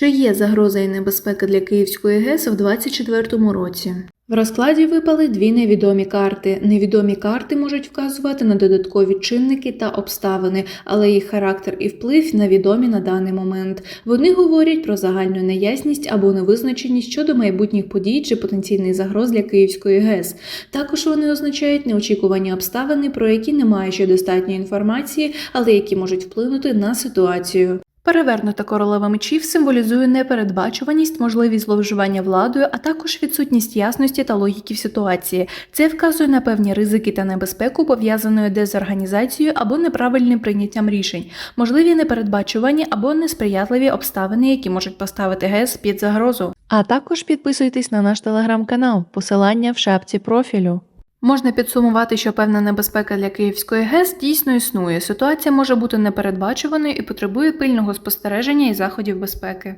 Чи є загроза і небезпека для Київської ГЕС в 2024 році? В розкладі випали дві невідомі карти. Невідомі карти можуть вказувати на додаткові чинники та обставини, але їх характер і вплив невідомі на даний момент. Вони говорять про загальну неясність або невизначеність щодо майбутніх подій чи потенційних загроз для Київської ГЕС. Також вони означають неочікувані обставини, про які немає ще достатньої інформації, але які можуть вплинути на ситуацію. Перевернута королева мечів символізує непередбачуваність, можливість зловживання владою, а також відсутність ясності та логіки в ситуації. Це вказує на певні ризики та небезпеку, пов'язаної дезорганізацією або неправильним прийняттям рішень, можливі непередбачувані або несприятливі обставини, які можуть поставити ГЕС під загрозу. А також підписуйтесь на наш телеграм-канал, посилання в шапці профілю. Можна підсумувати, що певна небезпека для Київської ГЕС дійсно існує. Ситуація може бути непередбачуваною і потребує пильного спостереження і заходів безпеки.